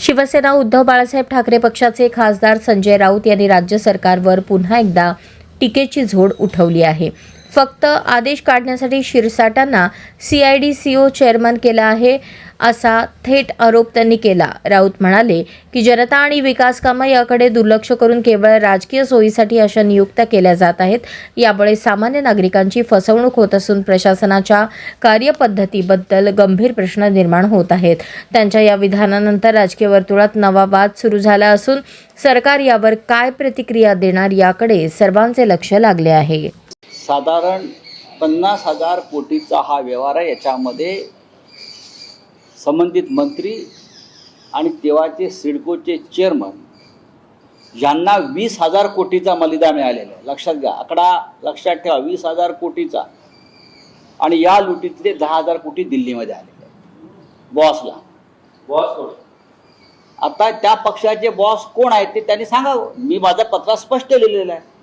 शिवसेना उद्धव बाळासाहेब ठाकरे पक्षाचे खासदार संजय राऊत यांनी राज्य सरकारवर पुन्हा एकदा टीकेची झोड उठवली आहे. फक्त आदेश काढण्यासाठी शिरसाटांना C I D C O chairman केला आहे असा थेट आरोप त्यांनी केला. राऊत म्हणाले की जनता आणि विकास कामं याकडे दुर्लक्ष करून केवळ राजकीय सोयीसाठी अशा नियुक्त्या केल्या जात आहेत. यामुळे सामान्य नागरिकांची फसवणूक होत असून प्रशासनाच्या कार्यपद्धतीबद्दल गंभीर प्रश्न निर्माण होत आहेत. त्यांच्या या विधानानंतर राजकीय वर्तुळात नवा वाद सुरू झाला असून सरकार यावर काय प्रतिक्रिया देणार याकडे सर्वांचे लक्ष लागले आहे. साधारण पन्नास हजार कोटीचा हा व्यवहार आहे. याच्यामध्ये संबंधित मंत्री आणि तेव्हाचे सिडकोचे चेअरमन यांना वीस हजार कोटीचा मलिदा मिळालेला आहे. लक्षात घ्या आकडा लक्षात ठेवा वीस हजार कोटीचा. आणि या लुटीतले दहा हजार कोटी दिल्लीमध्ये आलेले बॉसला. बॉस कोण? आता त्या पक्षाचे बॉस कोण आहेत ते त्यांनी सांगावं. मी माझ्या पत्रात स्पष्ट लिहिलेलं आहे.